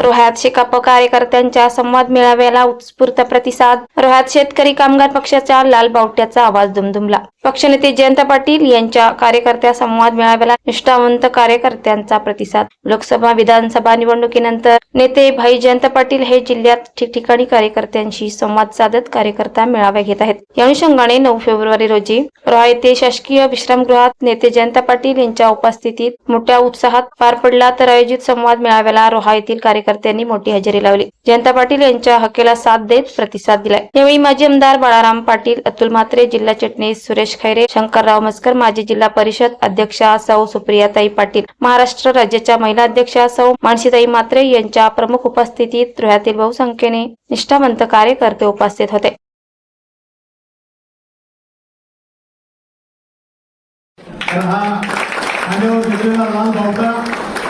रोह्यात शेकाप कार्यकर्त्यांच्या संवाद मेळाव्याला उत्स्फूर्त प्रतिसाद. रोह्यात शेतकरी कामगार पक्षाच्या लाल बावट्याचा आवाज दुमदुमला. पक्षनेते जयंत पाटील यांच्या कार्यकर्त्या संवाद मेळाव्याला निष्ठावंत कार्यकर्त्यांचा प्रतिसाद. लोकसभा विधानसभा निवडणुकीनंतर नेते भाई जयंत पाटील हे जिल्ह्यात ठिकठिकाणी कार्यकर्त्यांशी संवाद साधत कार्यकर्ता मेळावे घेत आहेत. या अनुषंगाने नऊ फेब्रुवारी रोजी रॉय येथे शासकीय विश्रामगृहात नेते जयंत पाटील यांच्या उपस्थितीत मोठ्या उत्साहात पार पडला तर आयोजित संवाद मेळाव्याला रोहा येथील कार्यकर्त्यांनी मोठी हजेरी लावली. जयंत पाटील यांच्या हकेला साथ देत प्रतिसाद दिलाय. यावेळी माजी आमदार बाळाराम पाटील अतुल म्हात्रे जिल्हा चटणीस सुरेश सुरेश खैरे शंकरराव मस्कर माजी जिल्हा परिषद अध्यक्षा सौ सुप्रियाताई पाटील महाराष्ट्र राज्याच्या महिला अध्यक्षा सौ मानसीताई मात्रे यांच्या प्रमुख उपस्थितीत रोह्यातील बहुसंख्येने निष्ठावंत कार्यकर्ते उपस्थित होते.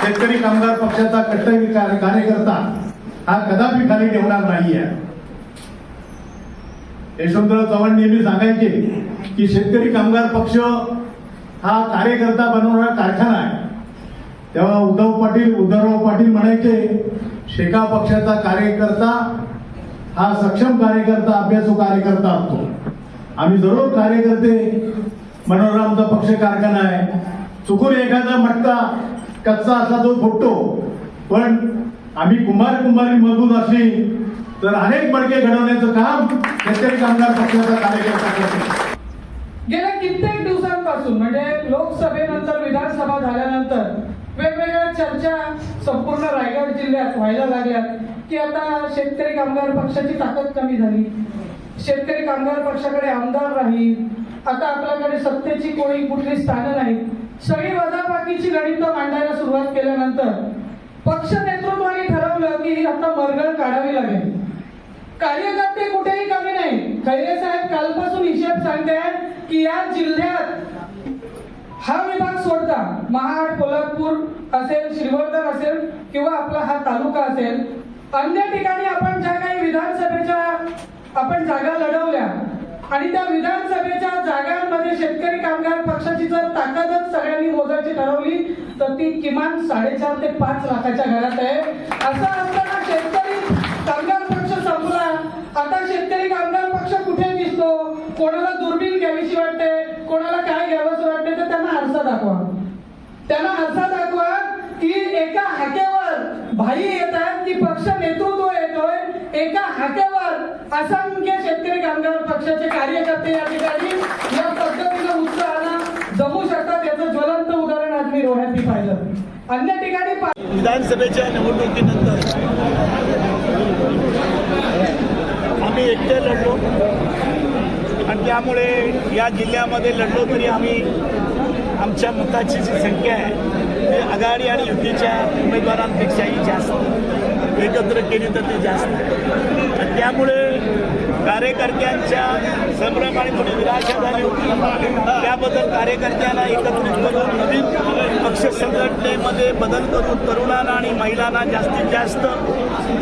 शेतकरी कामगार पक्षाचा कष्टकरी कार्यकर्ता हा कदापि खाली ठेवणार नाहीये. यशवंतराव चव्हाण नेहमी सांगायचे. की शेतकरी कामगार पक्ष हा कार्यकर्ता बनवणारा कारखाना आहे. तेव्हा उद्धव पाटील उद्धवराव पाटील म्हणायचे शेका पक्षाचा कार्यकर्ता हा सक्षम कार्यकर्ता अभ्यासू कार्यकर्ता असतो. आम्ही जरूर कार्यकर्ते मनोहर आमचा पक्ष कारखाना आहे. चुकून एखादा मटका कच्चा असा तो फुटतो. पण आम्ही कुंभार कुंभारी मधून असली तर अनेक मडके घडवण्याचं काम शेतकरी कामगार पक्षाचा कार्यकर्ता करतो. गेल्या कित्येक दिवसांपासून म्हणजे लोकसभेनंतर विधानसभा झाल्यानंतर वेगवेगळ्या चर्चा संपूर्ण रायगड जिल्ह्यात व्हायला लागल्यात की आता शेतकरी कामगार पक्षाची ताकद कमी झाली. शेतकरी कामगार पक्षाकडे आमदार राहील. आता आपल्याकडे सत्तेची कोणी कुठली स्थानं नाही सगळी वजाबाकीची गणितं मांडायला सुरुवात केल्यानंतर पक्ष नेतृत्वाने ठरवलं की आता मरगळ काढावी लागेल. कार्यकर्ते कुठेही कमी नाही खैरे साहेब कालपासून हिशेब सांगतायत की या जिल्ह्यात हा विभाग सोडता महाड कोल्हापूर असेल श्रीवर्धन असेल किंवा आपला हा तालुका असेल अन्य ठिकाणी आपण ज्या काही विधानसभेच्या आपण जागा लढवल्या आणि त्या विधानसभेच्या जागांमध्ये शेतकरी कामगार पक्षाची जर ताकदच सगळ्यांनी मोजायची ठरवली तर ती किमान साडेचार ते पाच लाखाच्या घरात आहे. असं असताना शेतकरी कामगार पक्ष संपला. आता शेतकरी कोणाला दुर्बीण घ्यावीशी वाटते कोणाला काय घ्यावंसं वाटते तर त्यांना आरसा दाखवा. त्यांना आरसा दाखवा की एका हाक्यावर भाई येत आहेत की पक्ष नेतृत्व येतोय एका हाक्यावर असंख्य शेतकरी कामगार पक्षाचे कार्यकर्ते या ठिकाणी या पद्धतीनं उत्साहानं जमू शकतात. याचं ज्वलंत उदाहरण आज मी रोह्यात पाहिलं. अन्य ठिकाणी विधानसभेच्या निवडणुकीनंतर आम्ही एकटे लढलो आणि त्यामुळे या जिल्ह्यामध्ये लढलो तरी आम्ही आमच्या मताची जी संख्या आहे ती आघाडी आणि युतीच्या उमेदवारांपेक्षाही जास्त. एकत्र केली तर ते जास्त. त्यामुळे कार्यकर्त्यांच्या संभ्रम आणि थोडी निराशा झाली होती. त्याबद्दल कार्यकर्त्यांना एकत्रित करून नवीन पक्ष संघटनेमध्ये बदल करून तरुणांना आणि महिलांना जास्तीत जास्त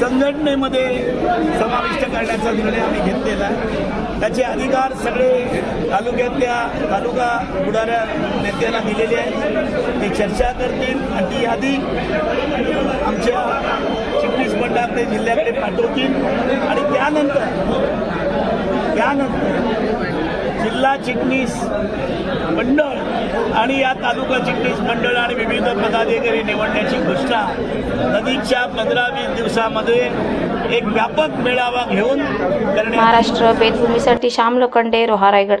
संघटनेमध्ये समाविष्ट करण्याचा निर्णय आम्ही घेतलेला आहे. त्याचे अधिकार सगळे तालुक्यातल्या तालुका बुडाऱ्या नेत्यांना दिलेले आहेत. ते चर्चा करतील आणि ती यादी आमच्या चिटणीस मंडळाकडे जिल्ह्याकडे पाठवतील. आणि त्यानंतर त्यानंतर जिल्हा चिटणीस मंडळ आणि या तालुका चिटणीस मंडळ आणि विविध पदाधिकारी निवडण्याची घोषणा नदीच्या पंधरा वीस दिवसामध्ये एक व्यापक मेळावा घेऊन महाराष्ट्र बेदभूमीसाठी श्याम लोखंडे रोहा रायगड.